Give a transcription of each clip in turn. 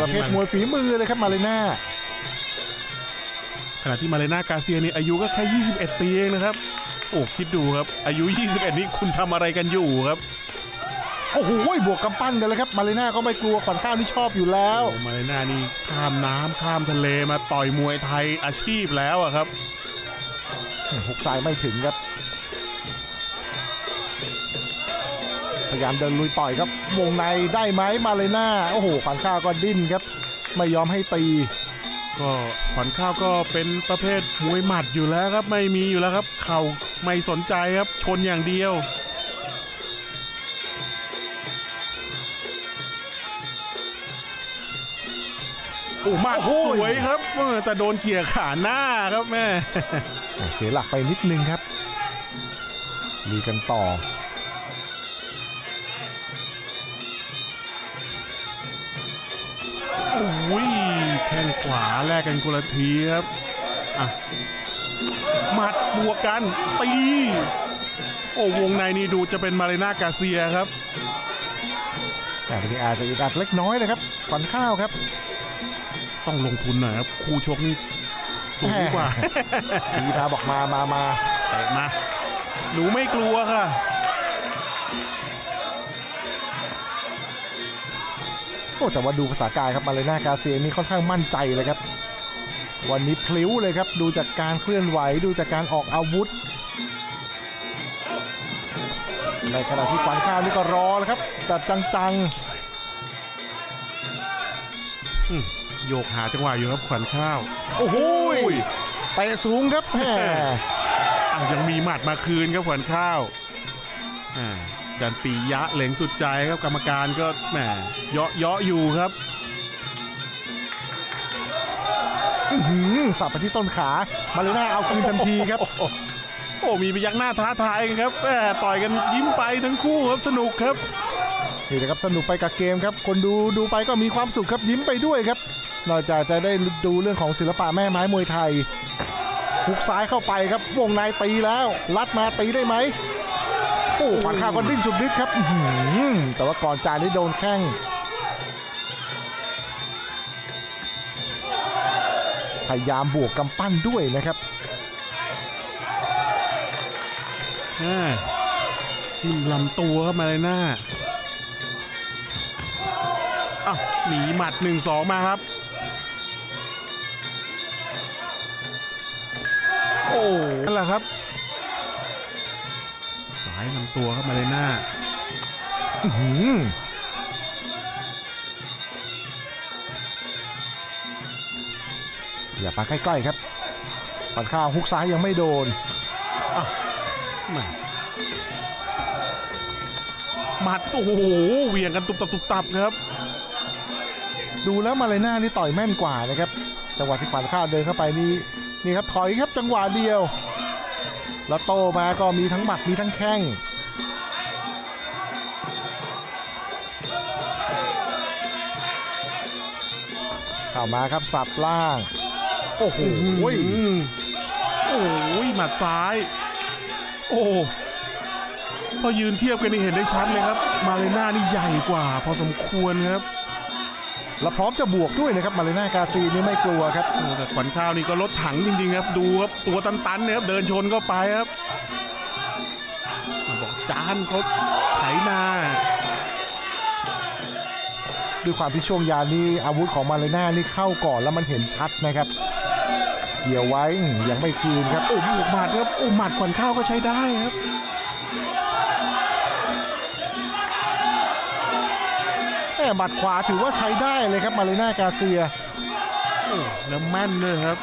ประเภทมวยฝีมือเลยครับมาเลน่าขณะที่มาเลนากาเซียนี่อายุก็แค่ 21 ปีเองนะครับ โอ้คิดดูครับ อายุ 21 นี่คุณทำอะไรกันอยู่ครับ โอ้โหบวกกำปั้นกันเลยครับ มาเลน่าก็ไม่กลัวขวัญข้าวนี่ชอบอยู่แล้วโอ้มาเลนานี่ข้ามน้ำข้ามทะเลมาต่อยมวยไทยอาชีพแล้วอะครับหุกซ้ายไม่ถึงครับ พยายามเดินลุยต่อยครับ วงในได้ไหมมาเลยหน้าโอ้โหขวัญข้าวก็ดิ้นครับ ไม่ยอมให้ตี ก็ขวัญข้าวก็เป็นประเภทมวยหมัดอยู่แล้วครับ ไม่มีอยู่แล้วครับ เข่าไม่สนใจครับชนอย่างเดียวโอ้หมัดโอ้โหสวยครับเออแต่โดนเขี่ยขาหน้าครับแม่ เสียหลักไปนิดนึงครับมีกันต่อ อ้ยแข้งขวาแลกกันคนละทีครับอะหมัดบวกกันตีโอ้วงในนี่ดูจะเป็นมาเรน่ากาเซียครับ แต่วันนี้อาจจะอึดอัดเล็กน้อยนะครับขวัญข้าวครับ ต้องลงทุนหน่อยครับคู่ชกนี่สูงกว่าสีมาบอกมามามาเตะมาหนูไม่กลัวค่ะ อ้แต่ว่าดูภาษากายครับมาเลยหน้ากาเซียนี่ค่อนข้างมั่นใจเลยครับ วันนี้พลิ้วเลยครับ ดูจากการเคลื่อนไหวดูจากการออกอาวุธ ในขณะที่ขวัญข้าวนี่ก็รอแล้วครับแบบจังโยกหาจังหวะอยู่ครับขวัญข้าวๆโอ้โหเตะสูงครับแหมอะยังมีหมัดมาคืนครับขวัญข้าวอ่า จันปียะเหลงสุดใจครับกรรมการก็แหมเยาะเยาะอยู่ครับอื้อหือสับไปที่ต้นขา มาเลยหน้าเอาคืนทันทีครับ โอ้โหโอ้มีพยักหน้าท้าทายกันครับแหมต่อยกันยิ้มไปทั้งคู่ครับสนุกครับนี่นะครับสนุกไปกับเกมครับ คนดูดูไปก็มีความสุขครับยิ้มไปด้วยครับนอกจากจะได้ดูเรื่องของศิลปะแม่ไม้มวยไทยหุกซ้ายเข้าไปครับวงในตีแล้ว ลัดมาตีได้ไหมโอ้ขวานข้าวก็ดิ้นสุดฤทธิ์ครับอื้อหือแต่ว่าก่อนจานนี่โดนแข้งพยายามบวกกำปั้นด้วยนะครับอ่าจิ้มลำตัวครับมาเลยหน้าอ้าวหนีหมัดหนึ่งสองมาครับ โอ้นั่นแหละครับสา ยลำตัวครับมาเลยหน้าอื้อหืออย่ามาใกล้ๆครับขวานข้าวฮุกซ้ายยังไม่โดนแหม่หมัดโอ้โหเหวี่ยงกันตุบตับตุบตับครับ ดูแล้วมาเลยหน้านี่ต่อยแม่นกว่านะครับ จังหวะที่ขวานข้าวเดินเข้าไปนี่นี่ครับถอยครับจังหวะเดียว แล้วโตมาก็มีทั้งหมัดมีทั้งแข้งเข้ามาครับสับล่าง โอ้โหอืมโอ้ยหมัดซ้าย โอ้พอยืนเทียบกันนี่เห็นได้ชัดเลยครับ มาเลน่านี่ใหญ่กว่า พอสมควรครับ แล้วพร้อมจะบวกด้วยนะครับมาเลน่ากาซีนี่ไม่กลัวครับโอ้แต่ขวัญข้าวนี่ก็รถถังจริงๆครับดูครับตัวตันๆเนี่ยครับเดินชนก็ไปครับมาบอกจานเขาไถนาด้วยความที่ช่วงยานี้อาวุธของมาเลน่านี่เข้าก่อนแล้วมันเห็นชัดนะครับ เกี่ยวไว้อืมยังไม่คืนครับโอ้บวกหมัดครับโอ้หมัดขวัญข้าวก็ใช้ได้ครับ หมบัดขวาถือว่าใช้ได้เลยครับมาเลน่ากาเซียโอ้แล้วแม่นเลยครับ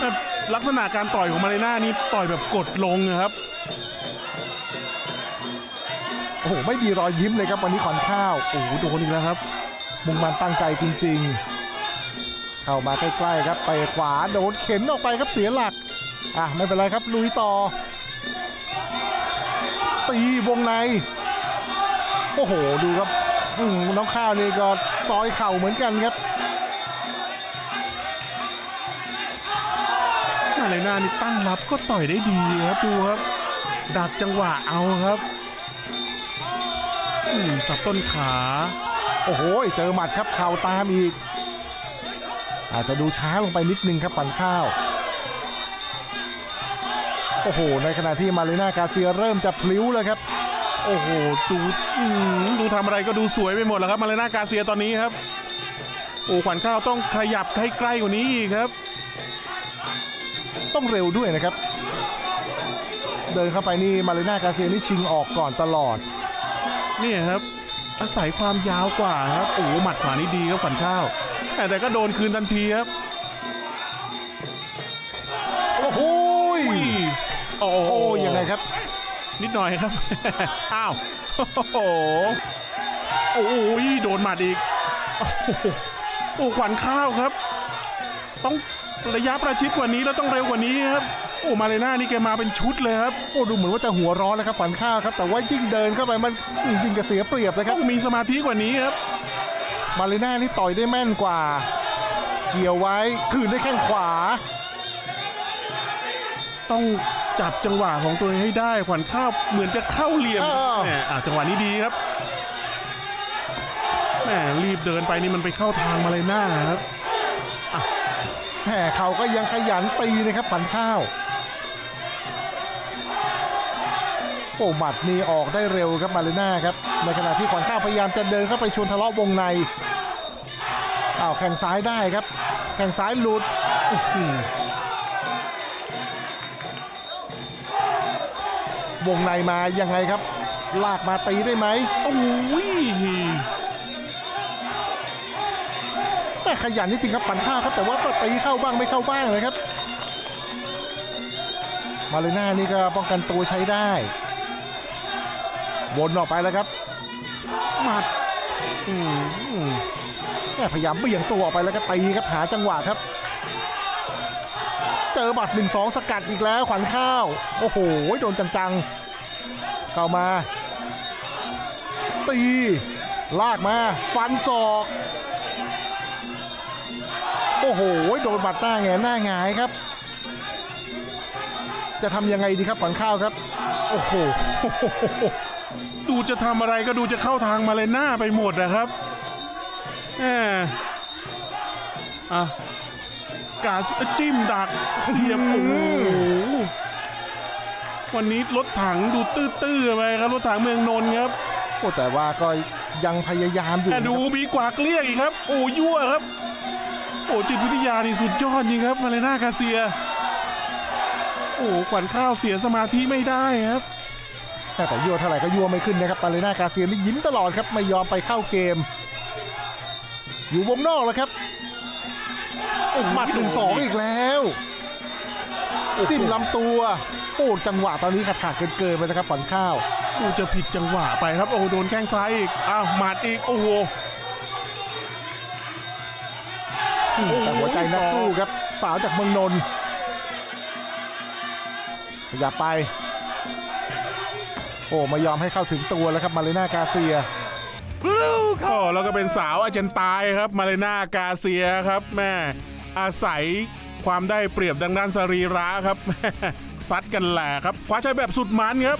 แบบลักษณะการต่อยของมาเลน่านี่ต่อยแบบกดลงนะครับโอ้โหไม่มีรอยยิ้มเลยครับวันนี้ขอนข้าวโอ้โหโดนอีกแล้วครับ มุ่งมันตั้งใจจริง ๆ เข้ามาใกล้ๆครับเตะขวาโดนเข็นออกไปครับเสียหลักอะไม่เป็นไรครับลุยต่อ ตีวงใน โอ้โหดูครับอืม น้องข้าวนี่ก็ซอยเข่าเหมือนกันครับมาเลน่านี่ตั้งรับก็ต่อยได้ดีครับดูครับ ดักจังหวะเอาครับอืมสับต้นขา โอ้โห เจอหมัดครับเข่าตามอีก อาจจะดูช้าลงไปนิดนึงครับปันข้าว โอ้โห ในขณะที่มาเลน่ากาเซียเริ่มจะพลิ้วแล้วครับ โอ้โห ดูอืมดูทำอะไรก็ดูสวยไปหมดแล้วครับ มาเลน่ากาเซียตอนนี้ครับ โอ้ขวัญข้าวต้องขยับให้ใกล้กว่านี้อีกครับ ต้องเร็วด้วยนะครับ เดินเข้าไปนี่มาเลน่ากาเซียนี่ชิงออกก่อนตลอด นี่ครับ อาศัยความยาวกว่าครับ โอ้โหหมัดขวานี่ดีครับขวัญข้าว แต่แต่ก็โดนคืนทันทีครับ โอ้โหอุ้ยโอ้โอ้ยังไงครับ นิดหน่อยครับ อ้าว โอ้โห โอ้ยโดนหมัดอีก โอ้ขวัญข้าวครับ ต้องระยะประชิดกว่านี้แล้วต้องเร็วกว่านี้ครับ โอ้มาเลน่านี่แกมาเป็นชุดเลยครับ โอ้ดูเหมือนว่าจะหัวร้อนนะครับขวัญข้าวครับ แต่ว่ายิ่งเดินเข้าไปมันยิ่งจะเสียเปรียบเลยคต้รัอบงมีสมาธิกว่านี้ครับ มาเลน่านี่ต่อยได้แม่นกว่า เกี่ยวไว้คืนได้แข้งขวา ต้อง จับจังหวะของตัวเองให้ได้ขวัญข้าวเหมือนจะเข้าเหลี่ยมอ้าวแหมอะจังหวะนี้ดีครับแหมรีบเดินไปนี่มันไปเข้าทางมาเลยหน้าครับแหมเขาก็ยังขยันตีนะครับขวัญข้าวโอ้หมัดนี่ออกได้เร็วครับมาเลน่าครับในขณะที่ขวัญข้าวพยายามจะเดินเข้าไปชวนทะเลาะวงในอ้าวแข่งซ้ายได้ครับ แข่งซ้ายหลุดอื้อหือ วงในมายังไงครับ ลากมาตีได้ไหมโอ้ยแม่ขยันจริงๆครับปั่นข้าวครับแต่ว่าก็ตีเข้าบ้างไม่เข้าบ้างเลยครับ มาเลน่านี่ก็ป้องกันตัวใช้ได้ วนออกไปแล้วครับหมัดอืมอืมแม่พยายามเบี่ยงตัวออกไปแล้วก็ตีครับหาจังหวะครับ เจอบัตรหนึ่งสองสกัดอีกแล้วขวัญข้าว โอ้โห โดนจังๆ เข้ามา ตี ลากมา ฟันศอก โอ้โห โดนบัตรหน้าแงหน้าหงายครับ จะทำยังไงดีครับขวัญข้าวครับ โอ้โห ดูจะทำอะไรก็ดูจะเข้าทางมาเลยหน้าไปหมดนะครับแหมอะ กาสจิ้มดักเสียบโอ้โหวันนี้รถถังดูตื้อๆไปครับรถถังเมืองนนท์ครับโอ้แต่ว่าก็ยังพยายามอยู่แต่นะคดูรับมีกวากเรียกอีกครับ โอ้ยั่วครับ โอ้จิตวิทยานี่สุดยอดจริงครับมาเลน่าคาเซีย โอ้ขวัญข้าวเสียสมาธิไม่ได้ครับแต่ยั่วเท่าไหร่ก็ยั่วไม่ขึ้นนะครับปาเลน่ากาเซียนนี่ยิ้มตลอดครับไม่ยอมไปเข้าเกม อยู่วงนอกแล้วครับโอ้ หมัดหนึ่งสองอีกแล้วจิ้มลำตัวโอ้จังหวะตอนนี้ขาดขาดเกินเกินๆไปนะครับขวัญข้าวโอ้จะผิดจังหวะไปครับโอ้โดนแข้งซ้ายอีกอ้าวหมัดอีกโอ้โหอืมแต่หัวใจนักสู้ครับ สาวจากเมืองนนท์อย่าไป โอ้ไม่ยอมให้เข้าถึงตัวแล้วครับมาเลน่ากาเซียก็แล้วก็เป็นสาวอาร์เจนตายครับมาเลน่ากาเซียครับแม่ อาศัยความได้เปรียบดังด้านสรีระครับซัดกันแหลกครับคว้าชัยแบบสุดมันครับ